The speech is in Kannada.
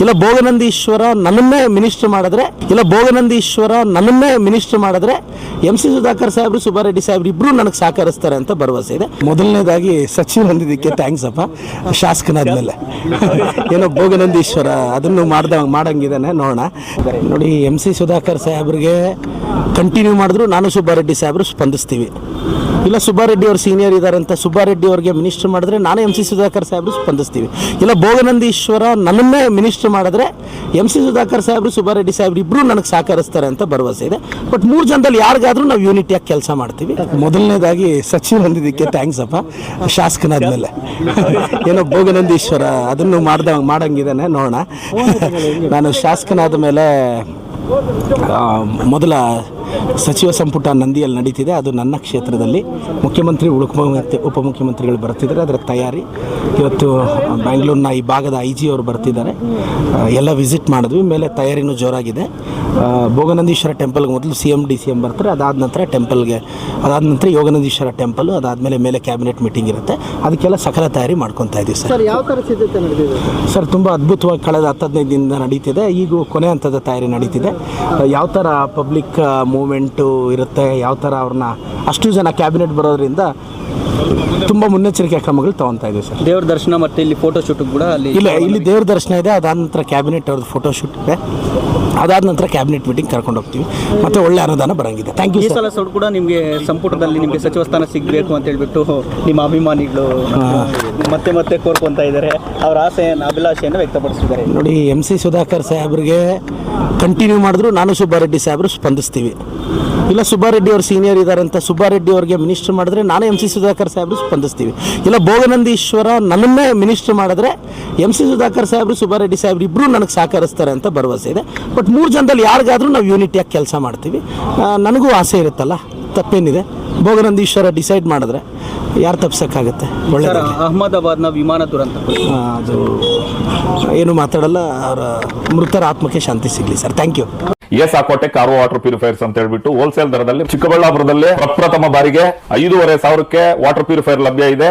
ಇಲ್ಲ ಭೋಗನಂದೀಶ್ವರ ನನ್ನನ್ನೇ ಮಿನಿಸ್ಟರ್ ಮಾಡಿದ್ರೆ, ಇಲ್ಲ ಭೋಗನಂದೀಶ್ವರ ನನ್ನನ್ನೇ ಮಿನಿಸ್ಟರ್ ಮಾಡಿದ್ರೆ, ಎಂ ಸಿ ಸುಧಾಕರ್ ಸಾಹೇಬ್ರು, ಸುಬ್ಬಾರೆಡ್ಡಿ ಸಾಹೇಬ್ರು ಇಬ್ರು ನನಗೆ ಸಹಕರಿಸ್ತಾರೆ ಅಂತ ಭರವಸೆ ಇದೆ. ಮೊದಲನೇದಾಗಿ ಸಚಿವ ಹೊಂದಿದ್ದಕ್ಕೆ ಥ್ಯಾಂಕ್ಸ್ ಅಪ್ಪ. ಶಾಸಕನಾದ್ಮೇಲೆ. ಏನೋ ಭೋಗನಂದೀಶ್ವರ ಅದನ್ನು ಮಾಡ್ದ, ಮಾಡಂಗಿದ್ದಾನೆ, ನೋಡೋಣ. ನೋಡಿ, ಎಂ ಸಿ ಸುಧಾಕರ್ ಸಾಹೇಬ್ರಿಗೆ ಕಂಟಿನ್ಯೂ ಮಾಡಿದ್ರು ನಾನು ಸುಬ್ಬಾರೆಡ್ಡಿ ಸಾಹೇಬ್ರು ಸ್ಪಂದಿಸ್ತೀವಿ. ಇಲ್ಲ ಸುಬ್ಬಾರೆಡ್ಡಿ ಅವ್ರು ಸೀನಿಯರ್ ಅಂತ ಸುಬ್ಬಾರೆಡ್ಡಿ ಅವ್ರಿಗೆ ಮಿನಿಸ್ಟರ್ ಮಾಡಿದ್ರೆ ನಾನು ಎಂ ಸಿ ಸುಧಾಕರ್ ಸಾಹೇಬ್ರು ಸ್ಪಂದಿಸ್ತೀವಿ. ಇಲ್ಲ ಭೋಗನಂದೀಶ್ವರ ನನ್ನನ್ನೇ ಮಿನಿಸ್ಟರ್ ಮಾಡಿದ್ರೆ ಎಂ ಸಿ ಸುಧಾಕರ್ ಸಾಹೇಬ್ರು ಸುಬ್ಬಾರೆಡ್ಡಿ ಸಾಹೇಬ್ರು ಇಬ್ರು ನನಗೆ ಸಹಕರಿಸ್ತಾರೆ ಅಂತ ಭರವಸೆ ಇದೆ. ಬಟ್ ಮೂರು ಜನದಲ್ಲಿ ಯಾರಿಗಾದ್ರೂ ನಾವು ಯೂನಿಟಿಯಾಗಿ ಕೆಲಸ ಮಾಡ್ತೀವಿ. ಮೊದಲನೇದಾಗಿ ಸಚಿವ ಹೊಂದಿದ್ದಕ್ಕೆ ಥ್ಯಾಂಕ್ಸ್ ಅಪ್ಪ. ಶಾಸಕನಾದ್ಮೇಲೆ. ಏನೋ ಭೋಗನಂದೀಶ್ವರ ಅದನ್ನು ಮಾಡ್ದ ಮಾಡಂಗಿದ್ದಾನೆ ನೋಡೋಣ. ನಾನು ಶಾಸಕನಾದ ಮೇಲೆ ಮೊದಲ ಸಚಿವ ಸಂಪುಟ ನಂದಿಯಲ್ಲಿ ನಡೀತಿದೆ. ಅದು ನನ್ನ ಕ್ಷೇತ್ರದಲ್ಲಿ. ಮುಖ್ಯಮಂತ್ರಿ ಉಪಮುಖ್ಯ ಉಪಮುಖ್ಯಮಂತ್ರಿಗಳು ಬರ್ತಿದ್ದಾರೆ. ಅದರ ತಯಾರಿ ಇವತ್ತು ಬ್ಯಾಂಗ್ಳೂರಿನ ಈ ಭಾಗದ ಐ ಜಿ ಅವರು ಬರ್ತಿದ್ದಾರೆ. ಎಲ್ಲ ವಿಸಿಟ್ ಮಾಡಿದ್ವಿ. ಮೇಲೆ ತಯಾರಿನೂ ಜೋರಾಗಿದೆ. ಭೋಗನಂದೀಶ್ವರ ಟೆಂಪಲ್ಗೆ ಮೊದಲು C M D C M ಬರ್ತಾರೆ. ಅದಾದ ನಂತರ ಟೆಂಪಲ್ಗೆ ಅದಾದ ನಂತರ ಯೋಗನಂದೀಶ್ವರ ಟೆಂಪಲ್ ಅದಾದಮೇಲೆ ಮೇಲೆ ಕ್ಯಾಬಿನೆಟ್ ಮೀಟಿಂಗ್ ಇರುತ್ತೆ. ಅದಕ್ಕೆಲ್ಲ ಸಕಲ ತಯಾರಿ ಮಾಡ್ಕೊತಾ ಇದ್ದೀವಿ ಸರ್. ಸರ್ ಯಾವ ಥರ ಸಿದ್ಧತೆ ನಡೆದಿದೆ? ಸರ್ ತುಂಬ ಅದ್ಭುತವಾಗಿ ಕಳೆದ ಹತ್ತು ಹದಿನೈದು ದಿನದಿಂದ ನಡೀತಿದೆ. ಈಗ ಕೊನೆ ಹಂತದ ತಯಾರಿ ನಡೀತಿದೆ. ಯಾವ ಥರ ಪಬ್ಲಿಕ್ ಮೂಮೆಂಟು ಇರುತ್ತೆ ಯಾವ ಥರ ಅವ್ರನ್ನ ಅಷ್ಟು ಜನ ಕ್ಯಾಬಿನೆಟ್ ಬರೋದ್ರಿಂದ ತುಂಬ ಮುನ್ನೆಚ್ಚರಿಕೆ ಕ್ರಮಗಳು ತಗೊತಾ ಇದ್ದೀವಿ ಸರ್. ದೇವ್ರ ದರ್ಶನ ಮತ್ತೆ ಇಲ್ಲಿ ಫೋಟೋ ಶೂಟ್ ಕೂಡ ಅಲ್ಲಿ ಇಲ್ಲ ಇಲ್ಲಿ ದೇವ್ರ ದರ್ಶನ ಇದೆ ಅದಾದ ನಂತರ ಕ್ಯಾಬಿನೆಟ್ ಅವ್ರದ್ದು ಫೋಟೋ ಶೂಟ್ ಇದೆ. ಅದಾದ ನಂತರ ಕ್ಯಾಬಿನೆಟ್ ಮೀಟಿಂಗ್ ಕರ್ಕೊಂಡು ಹೋಗ್ತೀವಿ. ಮತ್ತೆ ಒಳ್ಳೆ ಅನುದಾನ ಬರಂಗಿದೆ. ಥ್ಯಾಂಕ್ ಯು ಈ ಸಲ ಸೊಡ್ ಕೂಡ ನಿಮಗೆ ಸಂಪುಟದಲ್ಲಿ ನಿಮಗೆ ಸಚಿವ ಸ್ಥಾನ ಸಿಗಬೇಕು ಅಂತ ಹೇಳ್ಬಿಟ್ಟು ನಿಮ್ಮ ಅಭಿಮಾನಿಗಳು ಮತ್ತೆ ಮತ್ತೆ ಕೋರ್ಕೊತಾ ಇದ್ದಾರೆ. ಅವರ ಆಸೆಯನ್ನು ಅಭಿಲಾಷೆಯನ್ನು ವ್ಯಕ್ತಪಡಿಸಿದ್ದಾರೆ. ನೋಡಿ ಎಂ ಸಿ ಸುಧಾಕರ್ ಸಾಹೇಬ್ರಿಗೆ ಕಂಟಿನ್ಯೂ ಮಾಡಿದ್ರು ನಾನು ಸುಬ್ಬಾರೆಡ್ಡಿ ಸಾಹೇಬ್ರು ಸ್ಪಂದಿಸ್ತೀವಿ. ಇಲ್ಲ ಸುಬ್ಬಾರೆಡ್ಡಿ ಅವರು ಸೀನಿಯರ್ ಇದ್ದಾರೆ ಅಂತ ಸುಬ್ಬಾರೆಡ್ಡಿ ಅವರಿಗೆ ಮಿನಿಸ್ಟರ್ ಮಾಡಿದ್ರೆ ನಾನು ಎಂ ಸಿ ಸುಧಾಕರ್ ಸಾಹೇಬ್ರು ಸ್ಪಂದಿಸ್ತೀವಿ. ಇಲ್ಲ ಭೋಗನಂದೀಶ್ವರ ನನ್ನನ್ನೇ ಮಿನಿಸ್ಟರ್ ಮಾಡಿದ್ರೆ ಎಂ ಸಿ ಸುಧಾಕರ್ ಸಾಹೇಬ್ರು ಸುಬ್ಬಾರೆಡ್ಡಿ ಸಾಹೇಬ್ರು ಇಬ್ಬರು ನನಗೆ ಸಹಕರಿಸ್ತಾರೆ ಅಂತ ಭರವಸೆ ಇದೆ. ಬಟ್ ಮೂರು ಜನದಲ್ಲಿ ಯಾರಿಗಾದರೂ ನಾವು ಯೂನಿಟಿಯಾಗಿ ಕೆಲಸ ಮಾಡ್ತೀವಿ. ನನಗೂ ಆಸೆ ಇರುತ್ತಲ್ಲ ತಪ್ಪೇನಿದೆ. ಭೋಗನಂದೀಶ್ವರ ಡಿಸೈಡ್ ಮಾಡಿದ್ರೆ ಯಾರು ತಪ್ಸೋಕ್ಕಾಗತ್ತೆ? ಸರ್ ಒಳ್ಳೆಯದಾಗಲಿ ಅಹಮದಾಬಾದ್ನ ವಿಮಾನ ದುರಂತ ಅದು ಏನು ಮಾತಾಡಲ್ಲ ಅವರ ಮೃತರ ಆತ್ಮಕ್ಕೆ ಶಾಂತಿ ಸಿಗಲಿ ಸರ್. ಥ್ಯಾಂಕ್ ಯು ಎಸ್ ಆ ಕೋಟೆ ಕಾರ್ ವಾಟರ್ ಪ್ಯೂರಿಫೈರ್ಸ್ ಅಂತ ಹೇಳ್ಬಿಟ್ಟು ಹೋಲ್ಸೇಲ್ ದರದಲ್ಲಿ ಚಿಕ್ಕಬಳ್ಳಾಪುರದಲ್ಲಿ ಪ್ರಪ್ರಥಮ ಬಾರಿಗೆ ಐದೂವರೆ ಸಾವಿರಕ್ಕೆ ವಾಟರ್ ಪ್ಯೂರಿಫೈರ್ ಲಭ್ಯ ಇದೆ.